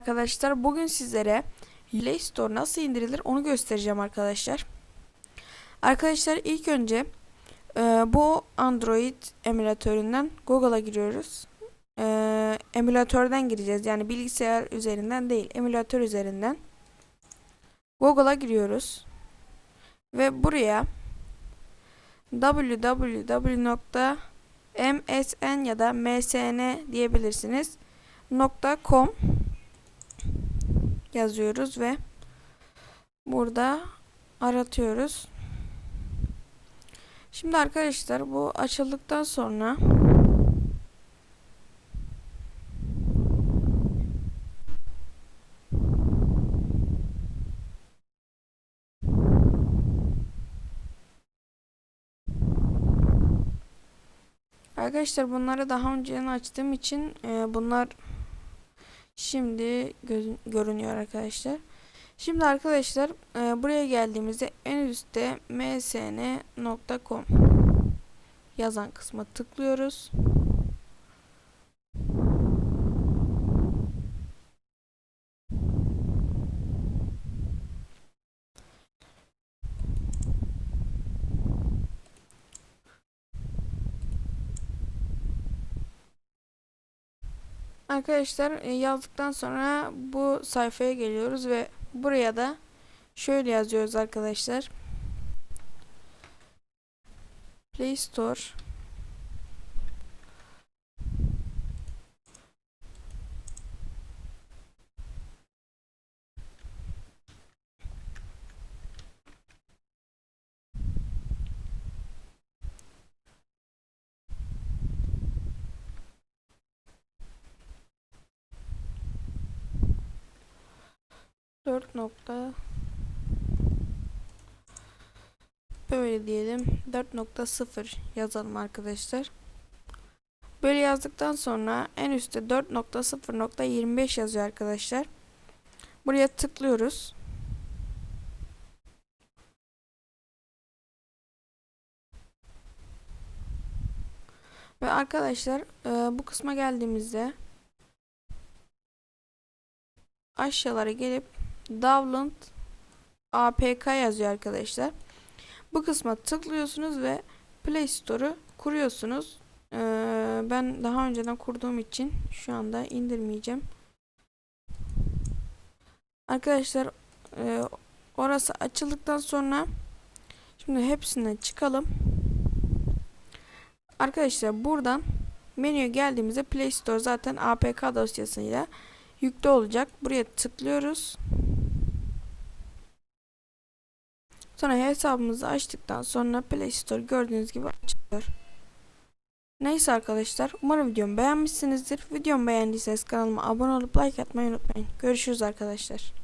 Arkadaşlar bugün sizlere Play Store nasıl indirilir onu göstereceğim arkadaşlar. Arkadaşlar ilk önce e, bu Android emülatöründen Google'a giriyoruz. E, emülatörden gireceğiz yani bilgisayar üzerinden değil emülatör üzerinden. Google'a giriyoruz. Ve buraya www.msn ya da msn diyebilirsiniz. .com yazıyoruz ve burada aratıyoruz. Şimdi arkadaşlar bu açıldıktan sonra Arkadaşlar bunları daha önceden açtığım için e, bunlar Şimdi gö- görünüyor arkadaşlar. Şimdi arkadaşlar e, buraya geldiğimizde en üstte msn.com yazan kısma tıklıyoruz. Arkadaşlar e, yazdıktan sonra bu sayfaya geliyoruz ve buraya da şöyle yazıyoruz arkadaşlar. Play Store Dört nokta böyle diyelim 4.0 yazalım arkadaşlar. Böyle yazdıktan sonra en üstte 4.0.25 yazıyor arkadaşlar. Buraya tıklıyoruz. Ve arkadaşlar e, bu kısma geldiğimizde aşağılara gelip download apk yazıyor arkadaşlar. Bu kısma tıklıyorsunuz ve Play Store'u kuruyorsunuz. Ee, ben daha önceden kurduğum için şu anda indirmeyeceğim. Arkadaşlar e, orası açıldıktan sonra şimdi hepsinden çıkalım. Arkadaşlar buradan menüye geldiğimizde Play Store zaten APK dosyasıyla yüklü olacak. Buraya tıklıyoruz. Sonra hesabımızı açtıktan sonra Play Store gördüğünüz gibi açılıyor. Neyse arkadaşlar umarım videomu beğenmişsinizdir. Videomu beğendiyseniz kanalıma abone olup like atmayı unutmayın. Görüşürüz arkadaşlar.